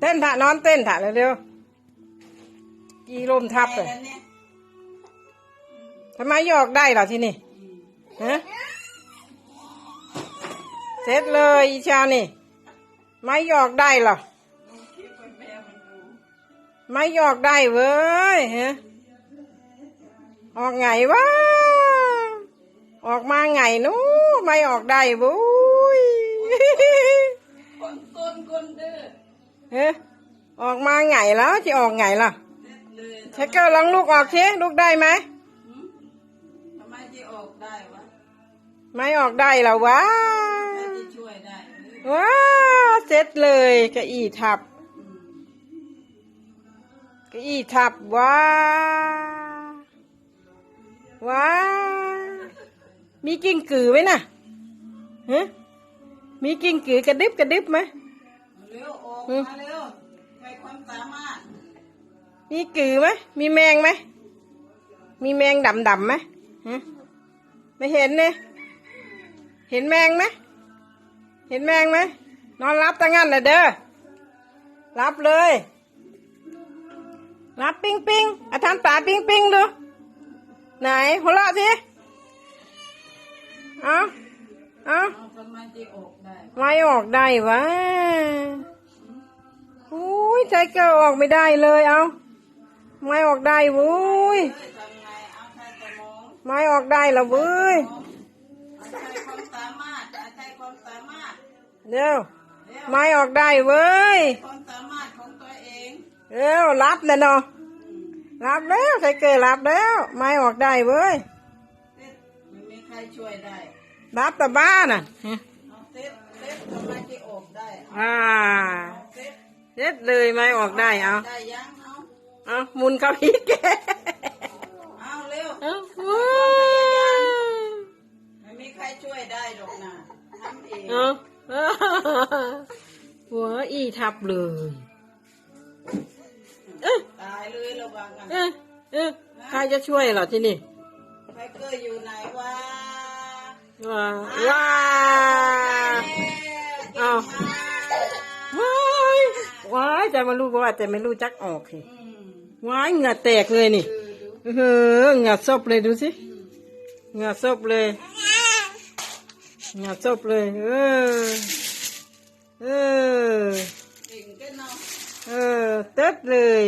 เต้นถ่านอนเต้นถ่าเร็วๆกีลมทับเลยทำไมยอกได้เหรอที่นี่ฮะเสร็จเลยอีชานี่ ไม่ยอกได้เหรอไม่ยอกได้เว้ยฮะออกไงวะออกมาไงนู้ไม่ออกได้บุ้ยคนต้นคนดื้อ เฮ้ออกมาไงแล้วที่ออกไงล่ะเด็ดเลยเช็คเกอร์ลองลูกออกสิลูกได้ไหมหืมทำไมจะออกได้วะไม่ออกได้แล้ววะใครจะช่วยได้เออว้าเสร็จเลยเกะอีทับอืมเกะอีทับว้าว้ามีกิ้งกือไหมน่ะฮะมีกิ้งกือกระดิบกระดิบไหม เร็วออกอืมมาเร็วใครความสามารถ มีกือไหมมีแมงไหม มีแมงดำดำๆไหมฮะไม่เห็นเนี่ยเห็นแมงไหมเห็นแมงไหมนอนรับตั้งงั้นเลยเด้อรับเลยรับปิ้งปิ้งอาทำตาปิ้งปิ้งดูไหนหัวเราะสิ เอาเอาเอาทำไม จะออกได้ไม่ออกได้วะอุ้ยใจเกลออกไม่ได้เลยเอาไม่ออกได้วุ้ยเอ้ยทำไงเอาใครจะมองไม่ออกได้ละเว้ยเอาใครความสามารถเอาใครความสามารถเดี๋ยวเร็วไม่ออกได้เว้ยความสามารถของตัวเองเร็วรับเลยเนาะรับแล้วใจเกลรับแล้ว ไม่ออกได้เว้ยเซ็ตไม่มีใครช่วยได้รับแต่บ้านน่ะเอาเซ็ตเซ็ตทำไมจะออกได้อ่าเอาเซ็ตเด็ดเลยไม่ออกได้เอาได้ยังเอาเอาหมุนเข้าอีกแกเอาเร็วเอาว้าไม่มีใครช่วยได้หรอกนะทำเองเอาหัวอีทับเลยเอ๊ะตายเลยระวังกันเอ๊ะเอ๊ะใครจะช่วยเหรอที่นี่ไฟเกอร์อยู่ไหนวะว้าว้า เอาว้ายว้ายจะมารู้ว่าแต่ไม่รู้จักออกสิอืมว้ายเหงื่อแตกเลยนี่ดูดูเออเหงื่อซบเลยดูสิเหงื่อซบเลยเหงื่อซบเลย เออ เออเออเต็ดเลย